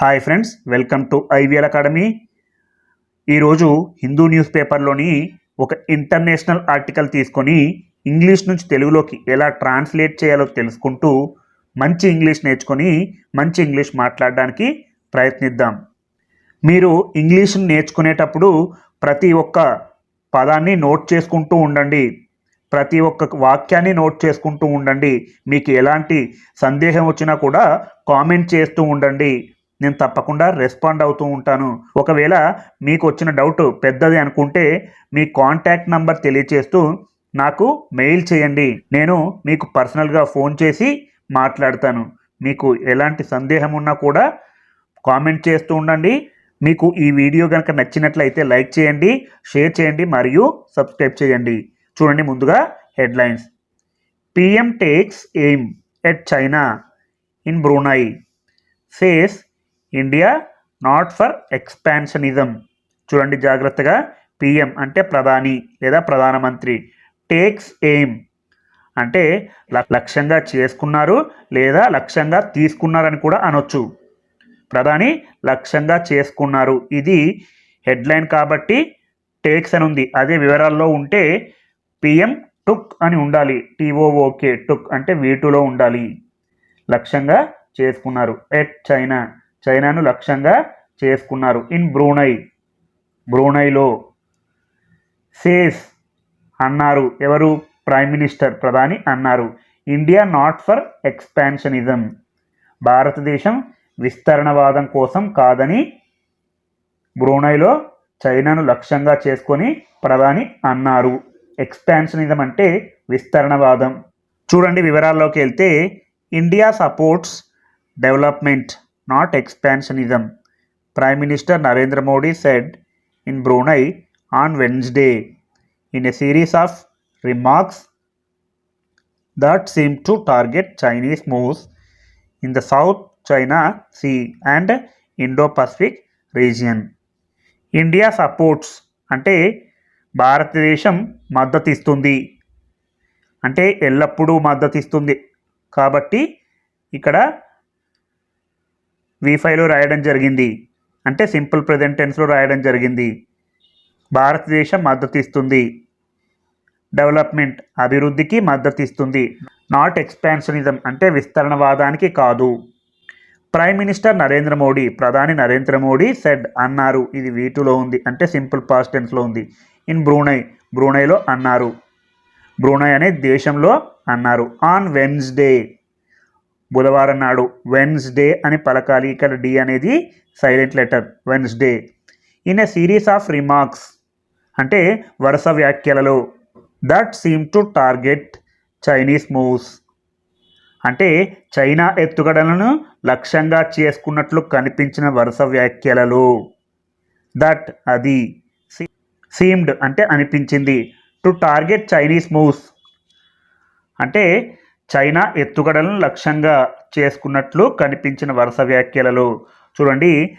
Hi friends welcome to IVL academy. ఈరోజు Hindu news పేపర్లోని ఒక international article తీసుకొని ఇంగ్లీష్ నుంచి తెలుగులోకి ఎలా ట్రాన్స్లేట్ చేయాలో తెలుసుకుంటూ మంచి ఇంగ్లీష్ నేర్చుకొని మంచి ఇంగ్లీష్ మాట్లాడడానికి ప్రయత్నిద్దాం. మీరు ఇంగ్లీష్ నేర్చుకునేటప్పుడు ప్రతి ఒక్క పదాన్ని నోట్ చేసుకుంటూ ఉండండి. ప్రతి ఒక్క వాక్యాన్ని నోట్ చేసుకుంటూ ఉండండి. మీకు ఎలాంటి సందేహం వచ్చినా కూడా కామెంట్ చేస్తూ ఉండండి. నేను తప్పకుండా రెస్పాండ్ అవుతూ ఉంటాను. ఒకవేళ మీకు వచ్చిన డౌట్ పెద్దది అనుకుంటే మీ కాంటాక్ట్ నంబర్ తెలియచేస్తూ నాకు మెయిల్ చేయండి. నేను మీకు పర్సనల్గా ఫోన్ చేసి మాట్లాడతాను. మీకు ఎలాంటి సందేహం ఉన్నా కూడా కామెంట్ చేస్తూ ఉండండి. మీకు ఈ వీడియో కనుక నచ్చినట్లయితే లైక్ చేయండి షేర్ చేయండి మరియు సబ్స్క్రైబ్ చేయండి. చూడండి ముందుగా headlines PM takes aim at China in Brunei says India not for expansionism చూడండి జాగ్రత్తగా. పిఎం అంటే ప్రధాని లేదా ప్రధానమంత్రి. టేక్స్ ఎయిమ్ అంటే లక్ష్యంగా చేసుకున్నారు లేదా లక్ష్యంగా తీసుకున్నారని కూడా అనొచ్చు. ప్రధాని లక్ష్యంగా చేసుకున్నారు. ఇది హెడ్లైన్ కాబట్టి టేక్స్ అని ఉంది. అదే వివరాల్లో ఉంటే పిఎం టుక్ అని ఉండాలి. టీఓఓకే టుక్ అంటే వీటులో ఉండాలి. లక్ష్యంగా చేసుకున్నారు. ఎట్ చైనా చైనాను లక్ష్యంగా చేసుకున్నారు. ఇన్ బ్రూనై బ్రూనైలో సేస్ అన్నారు. ఎవరు? ప్రైమ్ మినిస్టర్ ప్రధాని అన్నారు. India not for expansionism. భారతదేశం విస్తరణవాదం కోసం కాదని బ్రూనైలో చైనాను లక్ష్యంగా చేసుకొని ప్రధాని అన్నారు. ఎక్స్పాన్షనిజం అంటే విస్తరణవాదం. చూడండి వివరాల్లోకి వెళ్తే India supports development. Not expansionism prime minister Narendra Modi said in Brunei on Wednesday in a series of remarks that seem to target Chinese moves in the South China Sea and Indo Pacific region India supports అంటే భారతదేశం మద్దతిస్తుంది. అంటే ఎల్లప్పుడూ మద్దతిస్తుంది. కాబట్టి ఇక్కడ వీఫైలో రాయడం జరిగింది. అంటే సింపుల్ ప్రజెంట్ టెన్స్లో రాయడం జరిగింది. భారతదేశం మద్దతు ఇస్తుంది డెవలప్మెంట్ అభివృద్ధికి మద్దతు ఇస్తుంది నాట్ ఎక్స్పాన్షనిజం అంటే విస్తరణవాదానికి కాదు. ప్రైమ్ మినిస్టర్ నరేంద్ర మోడీ ప్రధాని నరేంద్ర మోడీ సెడ్ అన్నారు. ఇది వీటిలో ఉంది. అంటే సింపుల్ పాస్ట్ టెన్స్లో ఉంది. ఇన్ బ్రూనై బ్రూనైలో అన్నారు. బ్రూనై అనే దేశంలో అన్నారు. ఆన్ వెన్స్డే బుధవారం నాడు వెన్స్డే అని పలకాలి. ఇక్కడ డి అనేది silent letter Wednesday in a series of remarks అంటే వరుస వ్యాఖ్యలలో that seem to target Chinese moves అంటే చైనా ఎత్తుగడలను లక్ష్యంగా చేసుకున్నట్లు కనిపించిన వరుస వ్యాఖ్యలలో. దట్ అది సీమ్డ్ అంటే అనిపించింది. టు టార్గెట్ చైనీస్ మూవ్స్ అంటే చైనా ఎత్తుగడలను లక్ష్యంగా చేసుకున్నట్లు కనిపించిన వరుస వ్యాఖ్యలలో. చూడండి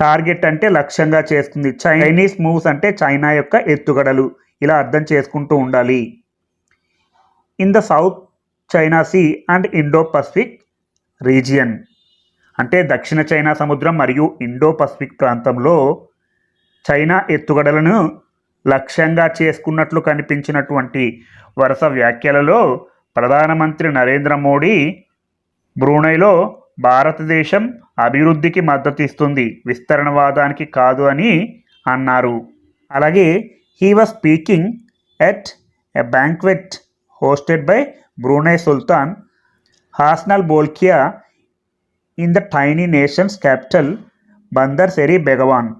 టార్గెట్ అంటే లక్ష్యంగా చేసుకుంది. చైనీస్ మూవ్స్ అంటే చైనా యొక్క ఎత్తుగడలు. ఇలా అర్థం చేసుకుంటూ ఉండాలి. In the South China Sea and Indo Pacific region. అంటే దక్షిణ చైనా సముద్రం మరియు ఇండో పసిఫిక్ ప్రాంతంలో చైనా ఎత్తుగడలను లక్ష్యంగా చేసుకున్నట్లు కనిపించినటువంటి వరుస వ్యాఖ్యలలో ప్రధానమంత్రి నరేంద్ర మోడీ బ్రూనైలో భారతదేశం అభివృద్ధికి మద్దతు ఇస్తుంది విస్తరణవాదానికి కాదు అని అన్నారు. అలాగే he was speaking at a banquet hosted by Brunei Sultan Hassanal Bolkiah in the tiny nation's capital Bandar Seri Begawan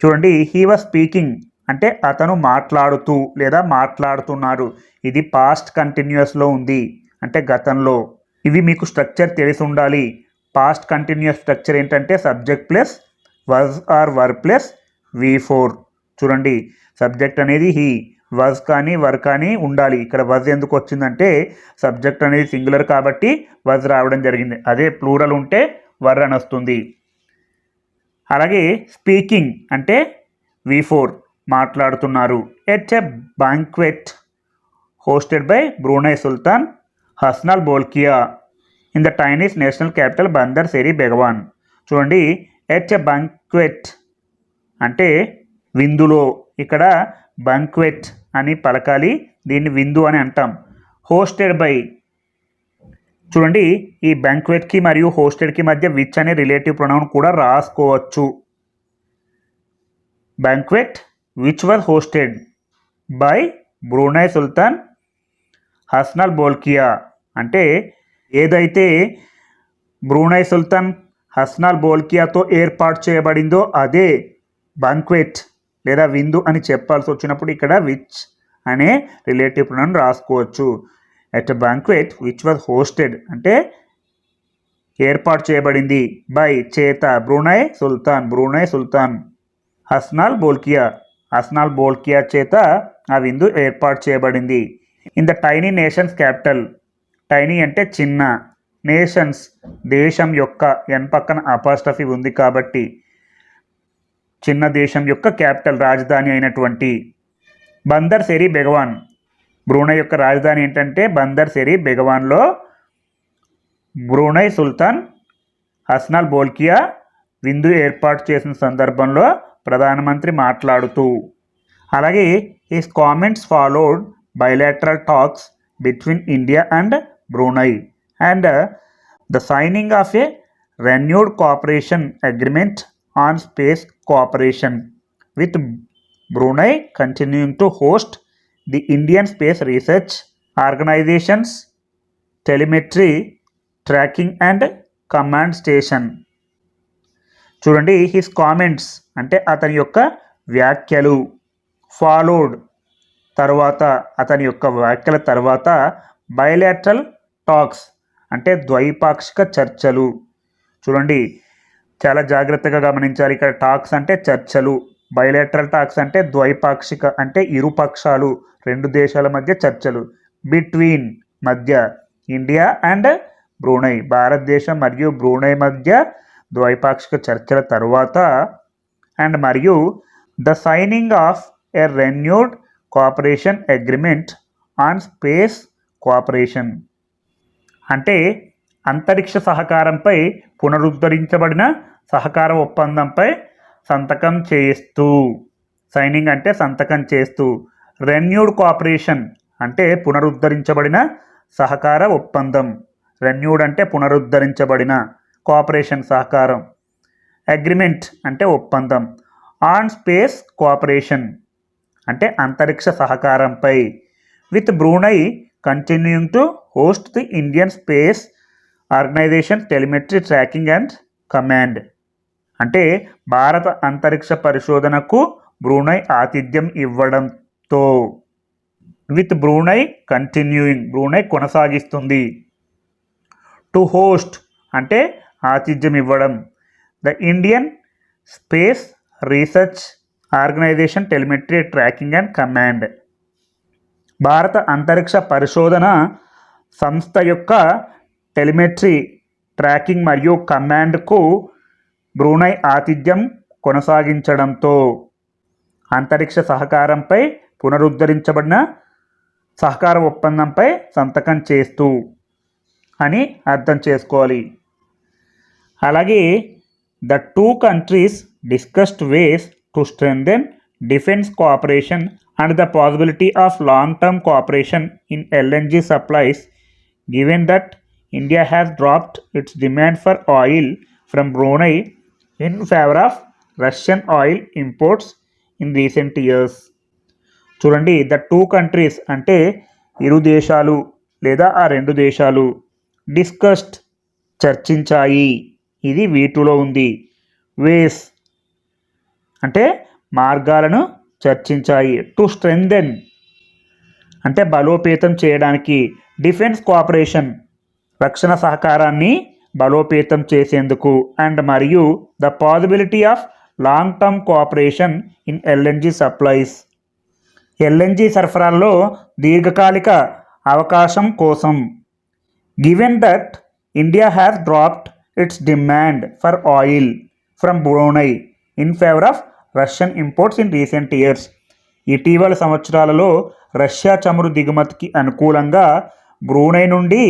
చూడండి హీ వాజ్ స్పీకింగ్ అంటే అతను మాట్లాడుతూ లేదా మాట్లాడుతున్నారు ఇది పాస్ట్ కంటిన్యూస్లో ఉంది. అంటే గతంలో. ఇవి మీకు స్ట్రక్చర్ తెలిసి ఉండాలి. పాస్ట్ కంటిన్యూస్ స్ట్రక్చర్ ఏంటంటే subject plus was or were plus V four చూడండి. సబ్జెక్ట్ అనేది హీ వజ్ కానీ వర్ కానీ ఉండాలి. ఇక్కడ వజ్ ఎందుకు వచ్చిందంటే సబ్జెక్ట్ అనేది సింగులర్ కాబట్టి వజ్ రావడం జరిగింది. అదే ప్లూరల్ ఉంటే వర్ అని వస్తుంది. అలాగే స్పీకింగ్ అంటే వి ఫోర్ మాట్లాడుతున్నారు. At a banquet hosted by Brunei Sultan Hassanal Bolkiah in the tiny's national capital Bandar Seri Begawan. చూడండి ఎట్ ఎ బ్యాంక్వెట్ అంటే విందులో. ఇక్కడ బంక్వెట్ అని పలకాలి దీన్ని విందు అని అంటాం. Hosted by. చూడండి ఈ బ్యాంక్వెట్కి మరియు హోస్టెడ్కి మధ్య విచ్ అనే రిలేటివ్ ప్రొనౌన్ కూడా రాసుకోవచ్చు. Banquet which was hosted by Brunei Sultan Hassanal Bolkiah అంటే ఏదైతే బ్రూనై సుల్తాన్ హస్నాల్ బోల్కియాతో ఏర్పాటు చేయబడిందో అదే బంక్వెట్ లేదా విందు అని చెప్పాల్సి వచ్చినప్పుడు ఇక్కడ విచ్ అనే రిలేటివ్ ప్రొనౌన్ రాసుకోవచ్చు. At banquet which was hosted అంటే ఏర్పాటు చేయబడింది బై చేత Brunei sultan Brunei sultan Hasnal Bolkiah Hasnal Bolkiah చేత ఆ విందు ఏర్పాటు చేయబడింది. In the tiny nation's capital tiny అంటే చిన్న నేషన్స్ దేశం యొక్క ఎన్ పక్కన అపాస్టఫీ ఉంది కాబట్టి చిన్న దేశం యొక్క క్యాపిటల్ రాజధాని అయినటువంటి బందర్ సెరీ బెగవాన్. బ్రూనై యొక్క రాజధాని ఏంటంటే బందర్ సెరీ బెగవాన్లో బ్రూనై సుల్తాన్ హస్నాల్ బోల్కియా విందు ఏర్పాటు చేసిన సందర్భంలో ప్రధానమంత్రి మాట్లాడుతూ అలాగే his comments followed bilateral talks between India and Brunei and the signing of a renewed cooperation agreement on space cooperation with Brunei continuing to host the Indian space research organisation's telemetry tracking and command station చూడండి his comments అంటే అతని యొక్క వ్యాఖ్యలు. Followed తర్వాత అతని యొక్క వ్యాఖ్యల తర్వాత బయలాటరల్ టాక్స్ అంటే ద్వైపాక్షిక చర్చలు. చూడండి చాలా జాగ్రత్తగా గమనించాలి. ఇక్కడ టాక్స్ అంటే చర్చలు బయలాటరల్ టాక్స్ అంటే ద్వైపాక్షిక అంటే ఇరుపక్షాలు రెండు దేశాల మధ్య చర్చలు. బిట్వీన్ మధ్య ఇండియా అండ్ బ్రూనై భారతదేశం మరియు బ్రూనై మధ్య ద్వైపాక్షిక చర్చల తర్వాత అండ్ మరియు the signing of a renewed cooperation agreement on space cooperation. అంటే అంతరిక్ష సహకారంపై పునరుద్ధరించబడిన సహకార ఒప్పందంపై సంతకం చేస్తూ సైనింగ్ అంటే సంతకం చేస్తూ రెన్యూడ్ కోఆపరేషన్ అంటే పునరుద్ధరించబడిన సహకార ఒప్పందం. రెన్యూడ్ అంటే పునరుద్ధరించబడిన కోఆపరేషన్ సహకారం. అగ్రిమెంట్ అంటే ఒప్పందం. ఆన్ స్పేస్ కోఆపరేషన్ అంటే అంతరిక్ష సహకారంపై. With Brunei continuing to host the Indian space organisation telemetry tracking and command అంటే భారత అంతరిక్ష పరిశోధనకు బ్రూనై ఆతిథ్యం ఇవ్వడంతో. విత్ బ్రూనై కంటిన్యూయింగ్ బ్రూనై కొనసాగిస్తుంది. టు హోస్ట్ అంటే ఆతిథ్యం ఇవ్వడం. The Indian space research organisation telemetry tracking and command. భారత అంతరిక్ష పరిశోధన సంస్థ యొక్క టెలిమెట్రీ ట్రాకింగ్ మరియు కమాండ్కు బ్రూనై ఆతిథ్యం కొనసాగించడంతో అంతరిక్ష సహకారంపై పునరుద్ధరించబడిన సహకార ఒప్పందంపై సంతకం చేస్తూ అని అర్థం చేసుకోవాలి. అలాగే the two countries discussed ways to strengthen defence cooperation and the possibility of long term cooperation in LNG supplies given that India has dropped its demand for oil from Brunei in favour of Russian oil imports in recent years. చూడండి the two countries అంటే ఇరు దేశాలు లేదా ఆ రెండు దేశాలు discussed చర్చించాయి. ఇది వీటిలో ఉంది. వేస్ అంటే మార్గాలను చర్చించాయి. టు స్ట్రెంగ్దెన్ అంటే బలోపేతం చేయడానికి. డిఫెన్స్ కోఆపరేషన్ రక్షణ సహకారాన్ని బలోపేతం చేసేందుకు అండ్ మరియు the possibility of long term cooperation in LNG supplies. LNG సరఫరాల్లో దీర్ఘకాలిక అవకాశం కోసం. Given that India has dropped its demand for oil from Brunei in favour of Russian imports in recent years ఇటీవల సంవత్సరాలలో రష్యా చమురు దిగుమతికి అనుకూలంగా Brunei నుండి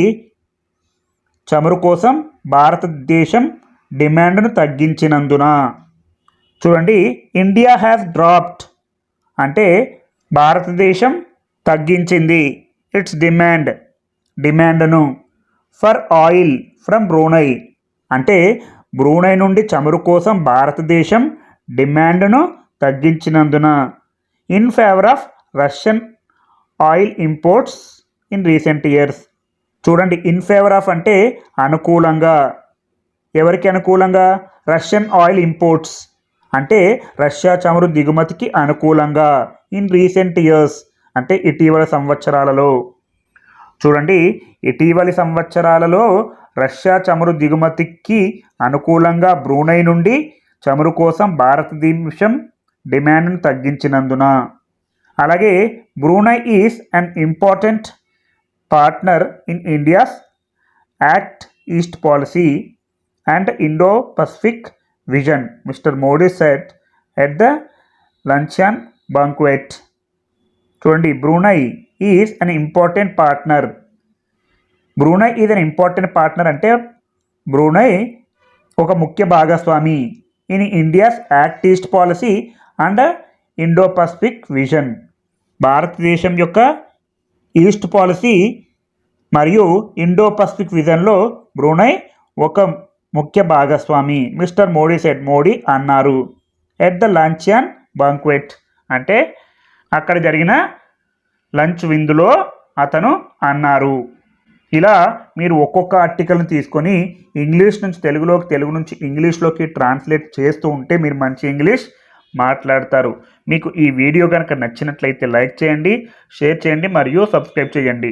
చమురు కోసం భారతదేశం డిమాండ్ను తగ్గించినందున. చూడండి ఇండియా హ్యాస్ డ్రాప్డ్ అంటే భారతదేశం తగ్గించింది ఇట్స్ డిమాండ్ డిమాండ్ను ఫర్ ఆయిల్ ఫ్రమ్ బ్రూనై అంటే బ్రూనై నుండి చమురు కోసం భారతదేశం డిమాండ్ను తగ్గించినందున in favour of Russian oil imports in recent years. చూడండి ఇన్ ఫేవర్ ఆఫ్ అంటే అనుకూలంగా. ఎవరికి అనుకూలంగా? Russian oil imports. అంటే రష్యా చమురు దిగుమతికి అనుకూలంగా. ఇన్ రీసెంట్ ఇయర్స్ అంటే ఇటీవల సంవత్సరాలలో. చూడండి ఇటీవలి సంవత్సరాలలో రష్యా చమురు దిగుమతికి అనుకూలంగా బ్రూనై నుండి చమురు కోసం భారతదేశం డిమాండ్ను తగ్గించినందున. అలాగే Brunei is an important partner in India's Act East policy and Indo Pacific vision Mr Modi said at the luncheon banquet చూడండి Brunei is an important partner Brunei is an important partner అంటే Brunei ఒక ముఖ్య భాగస్వామి. In India's Act East policy and Indo Pacific vision భారతదేశం యొక్క east policy మరియు Indo Pacific విజన్లో Brunei ఒక ముఖ్య భాగస్వామి. మిస్టర్ మోడీ సెట్ మోడీ అన్నారు. At the lunch and banquet అంటే అక్కడ జరిగిన లంచ్ విందులో అతను అన్నారు. ఇలా మీరు ఒక్కొక్క ఆర్టికల్ని తీసుకొని ఇంగ్లీష్ నుంచి తెలుగులోకి తెలుగు నుంచి ఇంగ్లీష్లోకి ట్రాన్స్లేట్ చేస్తూ ఉంటే మీరు మంచి ఇంగ్లీష్ మాట్లాడతారు. మీకు ఈ వీడియో కనుక నచ్చినట్లయితే లైక్ చేయండి షేర్ చేయండి మరియు సబ్స్క్రైబ్ చేయండి.